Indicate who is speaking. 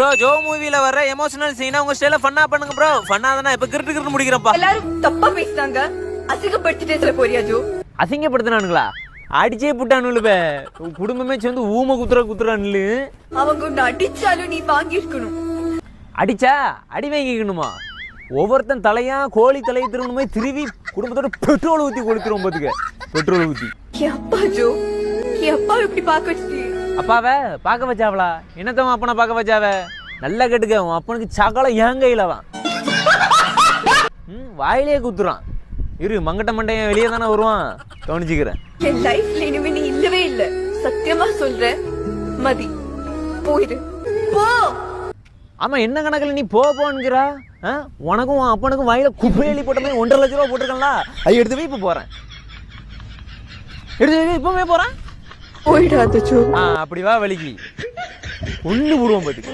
Speaker 1: Bro Joe மூவில வர emotional சீனா உங்க ஸ்டைல ஃபன்னா பண்ணுங்க ப்ரோ ஃபன்னா தானே? இப்ப கிரிட்டு கிரிட்டு முடிக்கிறப்பா.
Speaker 2: எல்லாரும் தப்பா பேசினாங்க. அசிங்கப்படுத்திட்டே சொல்ல போறியா ஜோ?
Speaker 1: அசிங்கப்படுத்தினானுங்களா? அடிச்சே புட்டானுங்களே குடும்பமே சேர்ந்து ஊம குத்துற குத்துறானுங்களு
Speaker 2: அவங்க உன்னை அடிச்சாலும் நீ வாங்கியிருக்கணும்.
Speaker 1: அடிச்சா? அடி வாங்கிக்கணுமா? ஒவ்வொருத்தன் தலையா கோழி தலையை திரும்பணுமே திருவி குடும்பத்தோட பெட்ரோல் ஊத்தி கொளுத்துருவோம் பாத்துக்க. பெட்ரோல் ஊத்தி.
Speaker 2: என் அப்பா ஜோ? என் அப்பா இப்படி பார்க்க வச்சுட்டு
Speaker 1: அப்பாவை பார்க்க வச்சாவளா? என்னத்தவன் அப்பனை பார்க்க வச்சாவ? நல்லா கேட்டுக்க உன் அப்பனுக்கு சகலம் என் கையில தான் ம், வாயிலே குத்துறான். இரு மங்கட்ட மண்டையன் வெளியே தானே வருவான். கவனிச்சுக்கிறேன்.
Speaker 2: என் லைஃப்ல இனிமே நீ இல்லவே இல்ல. சத்தியமா சொல்றேன் மதி. போயிடு போ!
Speaker 1: ஆமா என்ன கணக்குல நீ போ போன்னுக்கிறா ஆ? உனக்கும் உன் அப்பனுக்கும் வாயில குப்பையலி போட்ட மாதிரி ஒன்றரை லட்ச ரூபா போட்டிருக்கல அது எடுத்து போய் இப்போ போறேன். எடுத்து போய் இப்பவே போறேன்.
Speaker 2: போயிடாத
Speaker 1: ஆ அப்படி வா வலிக்கு. ஒண்ணு விடுவோம் பாத்துக்க.